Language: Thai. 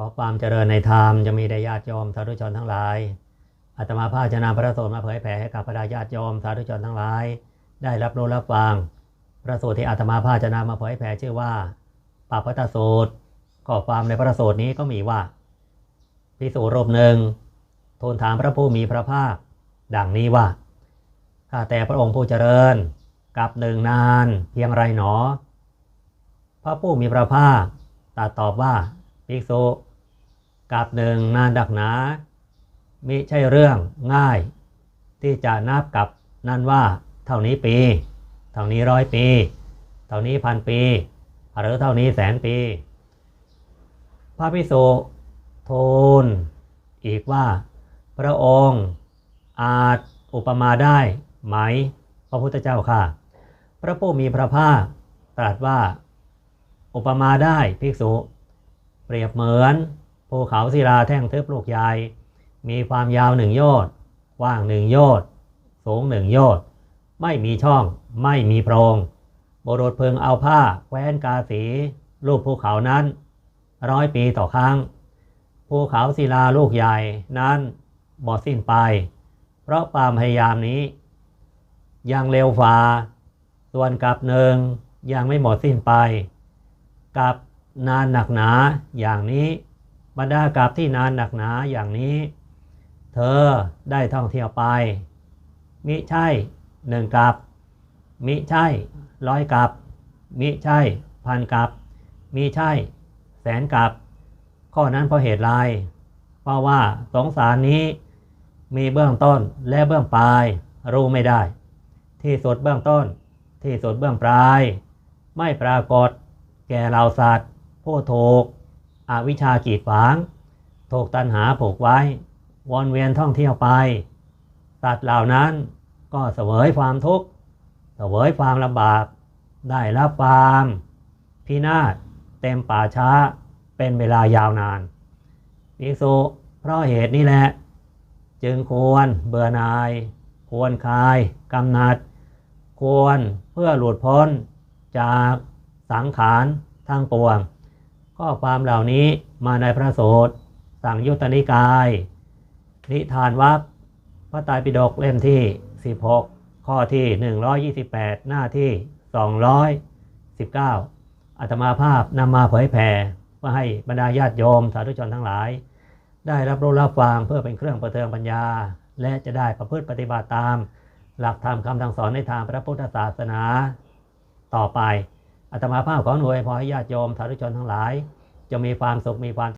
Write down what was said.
ขอความเจริญในธรรมจะมีแด่ญาติโยมสาธุชนทั้งหลาย อาตมาภาพจะพระสูตรมาเผยแผ่ให้กับบรรดาญาติโยมสาธุชนทั้งหลาย ได้รับรู้รับฟัง พระสูตรที่อาตมาภาพจะมาเผยแผ่ชื่อว่าปาปตสูตรข้อความในพระสูตรนี้ก็มีว่าพิสูรรูปหนึ่งทูลถามพระผู้มีพระภาค ดังนี้ว่าข้าแต่พระองค์ผู้เจริญกับหนึ่งนานเพียงไรหนอ พระผู้มีพระภาคตรัสตอบว่าภิกษุ กับหนึ่งนานดักหนา มิใช่เรื่องง่าย ที่จะนับกับนั่นว่าเท่านี้ปี เท่านี้ร้อยปี เท่านี้พันปี หรือเท่านี้แสนปี พระภิกษุทูลอีกว่า พระองค์อาจอุปมาได้ไหม พระพุทธเจ้าค่ะ พระผู้มีพระภาคตรัสว่า อุปมาได้ภิกษุ เปรียบเหมือน ภูเขาศิลาแท่งทึบลูกใหญ่มีความยาวหนึ่งโยชน์กว้างหนึ่งโยชน์สูงหนึ่งโยชน์ไม่มีช่อง ไม่มีโพรงบุรุษพึงเอาผ้าแคว้นกาสีรูปภูเขานั้น ร้อยปีต่อครั้งภูเขาศิลาลูกใหญ่นั้นหมดสิ้นไป เพราะความพยายามนี้ ยังเร็วฝ่าส่วนกับหนึ่งยังไม่หมดสิ้นไป กับนานหนักหนาอย่างนี้ บรรดากับที่นานหนักหนาอย่างนี้ เธอได้ท่องเที่ยวไป มิใช่หนึ่งกับ มิใช่ร้อยกับ มิใช่พันกับ มิใช่แสนกับ ข้อนั้นเพราะเหตุไรเพราะว่าสงสารนี้มีเบื้องต้นและเบื้องปลาย รู้ไม่ได้ ที่สุดเบื้องต้น ที่สุดเบื้องปลาย ไม่ปรากฏแก่เราสัตว์ผู้ถูก อวิชากีดขวางถูกตัณหาผูกไว้วนเวียนท่องเที่ยวไปสัตว์เหล่านั้นก็เสวยความทุกข์เสวยความลำบาก ได้รับความพินาศเต็มป่าช้าเป็นเวลายาวนานภิกษุเพราะเหตุนี้แหละ จึงควรเบื่อหน่าย ควรคลายกำหนัด ควรเพื่อหลุดพ้นจากสังขารทั้งปวง ข้อความเหล่านี้มาในพระสูตรสั่งยุตนิกาย นิทานวัคพระไตรปิฎกเล่มที่ 16 ข้อที่ 128 หน้าที่ 219 อัตมาภาพนำมาเผยแผ่เพื่อให้บรรดาญาติโยมสาธุชนทั้งหลาย ได้รับรู้รับฟังเพื่อเป็นเครื่องประเทืองปัญญา และจะได้ประพฤติปฏิบัติตาม หลักธรรมคำสั่งสอนในทางพระพุทธศาสนา ต่อไป อาตมาภาพขอหน่วยพอให้ญาติโยมสาธุชนทั้งหลาย จะมีความสุขมีความ